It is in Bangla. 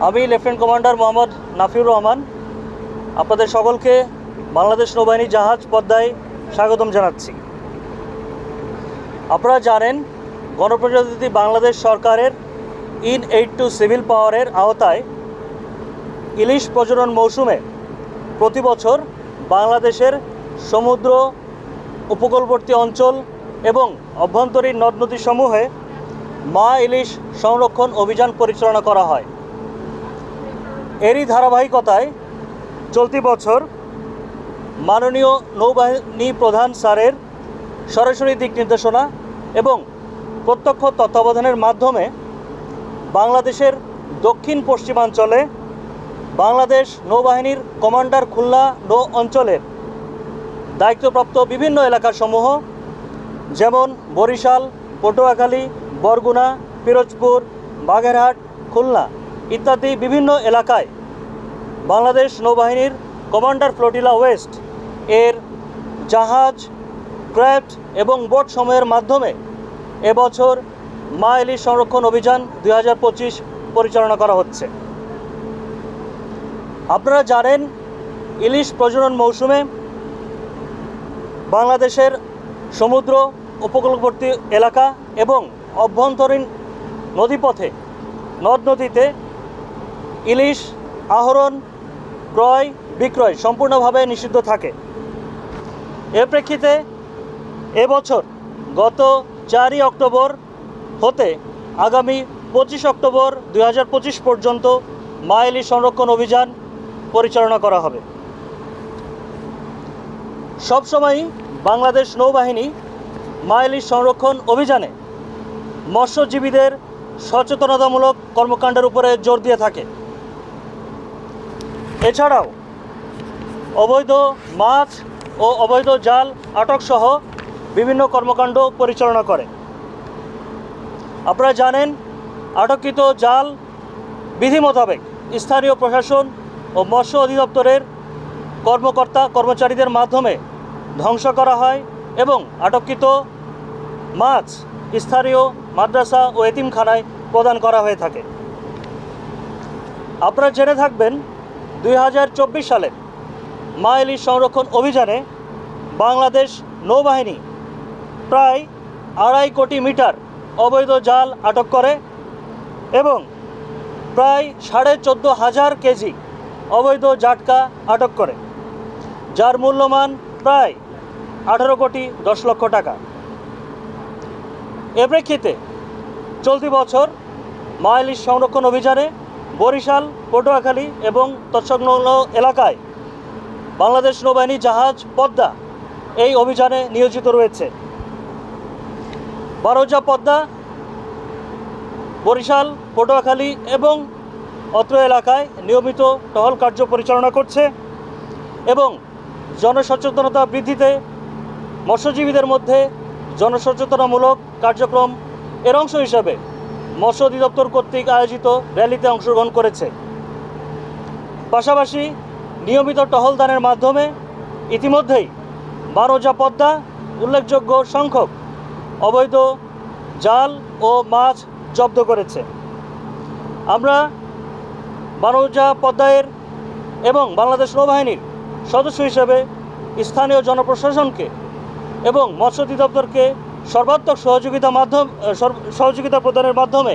আমি লেফটেন্যান্ট কমান্ডার মোহাম্মদ নাফিউর রহমান। আপনাদের সকলকে বাংলাদেশ নৌবাহিনী জাহাজ পদ্মায় স্বাগতম জানাচ্ছি। আপনারা জানেন, গণপ্রজাতন্ত্রী বাংলাদেশ সরকারের ইন এইট টু সিভিল পাওয়ারের আওতায় ইলিশ প্রজনন মৌসুমে প্রতি বছর বাংলাদেশের সমুদ্র উপকূলবর্তী অঞ্চল এবং অভ্যন্তরীণ নদ নদীসমূহে মা ইলিশ সংরক্ষণ অভিযান পরিচালনা করা হয়। এরই ধারাবাহিকতায় চলতি বছর মাননীয় নৌবাহিনী প্রধান স্যারের সরাসরি দিক নির্দেশনা এবং প্রত্যক্ষ তত্ত্বাবধানের মাধ্যমে বাংলাদেশের দক্ষিণ পশ্চিমাঞ্চলে বাংলাদেশ নৌবাহিনীর কমান্ডার খুলনা নৌ অঞ্চলের দায়িত্বপ্রাপ্ত বিভিন্ন এলাকাসমূহ, যেমন বরিশাল, পটুয়াখালী, বরগুনা, পিরোজপুর, বাগেরহাট, খুলনা। ইত্যাদি বিভিন্ন এলাকায় বাংলাদেশ নৌবাহিনীর কমান্ডার ফ্লোটিলা ওয়েস্ট এর জাহাজ, ক্র্যাফট এবং বোট সময়ের মাধ্যমে এবছর মা ইলিশ সংরক্ষণ অভিযান দু হাজার পঁচিশ পরিচালনা করা হচ্ছে। আপনারা জানেন, ইলিশ প্রজনন মৌসুমে বাংলাদেশের সমুদ্র উপকূলবর্তী এলাকা এবং অভ্যন্তরীণ নদীপথে নদ নদীতে ইলিশ, আহরণ, ক্রয়, বিক্রয় সম্পূর্ণভাবে নিষিদ্ধ থাকে। এর প্রেক্ষিতে এবছর গত চারই অক্টোবর হতে আগামী পঁচিশ অক্টোবর দু হাজার পঁচিশ পর্যন্ত মা ইলিশ সংরক্ষণ অভিযান পরিচালনা করা হবে। সবসময়ই বাংলাদেশ নৌবাহিনী মা ইলিশ সংরক্ষণ অভিযানে মৎস্যজীবীদের সচেতনতামূলক কর্মকাণ্ডের উপরে জোর দিয়ে থাকে। এছাড়াও অবৈধ মাছ ও অবৈধ জাল আটক সহ বিভিন্ন কর্মকাণ্ড পরিচালনা করে। আপনারা জানেন, আটককৃত জাল বিধি মোতাবেক স্থানীয় প্রশাসন ও মৎস্য অধিদপ্তরের কর্মকর্তা কর্মচারীদের মাধ্যমে ধ্বংস করা হয় এবং আটককৃত মাছ স্থানীয় মাদ্রাসা ও এতিমখানায় প্রদান করা হয়ে থাকে। আপনারা জেনে থাকবেন দু হাজার চব্বিশ সালে মা সংরক্ষণ অভিযানে বাংলাদেশ নৌবাহিনী প্রায় আড়াই কোটি মিটার অবৈধ জাল আটক করে এবং প্রায় সাড়ে চোদ্দ হাজার কেজি অবৈধ জাটকা আটক করে, যার মূল্যমান প্রায় আঠারো কোটি দশ লক্ষ টাকা। এ প্রেক্ষিতে চলতি বছর মা সংরক্ষণ অভিযানে বরিশাল, পটুয়াখালী এবং তৎসংলগ্ন এলাকায় বাংলাদেশ নৌবাহিনী জাহাজ পদ্মা এই অভিযানে নিয়োজিত রয়েছে। বারোজা পদ্মা, বরিশাল, পটুয়াখালী এবং অত্র এলাকায় নিয়মিত টহল কার্য পরিচালনা করছে এবং জনসচেতনতা বৃদ্ধিতে মৎস্যজীবীদের মধ্যে জনসচেতনামূলক কার্যক্রম এর অংশ হিসাবে মৎস্য অধিদপ্তর কর্তৃক আয়োজিত র্যালিতে অংশগ্রহণ করেছে। পাশাপাশি নিয়মিত টহলদানের মাধ্যমে ইতিমধ্যেই বারোজা পদ্মা, উল্লেখযোগ্য সংখ্যক অবৈধ জাল ও মাছ জব্দ করেছে। আমরা বারোজা পদ্মায়ের এবং বাংলাদেশ নৌবাহিনীর সদস্য হিসেবে স্থানীয় জনপ্রশাসনকে এবং মৎস্য অধিদপ্তরকে সর্বাত্মক সহযোগিতা মাধ্যম সহযোগিতা প্রদানের মাধ্যমে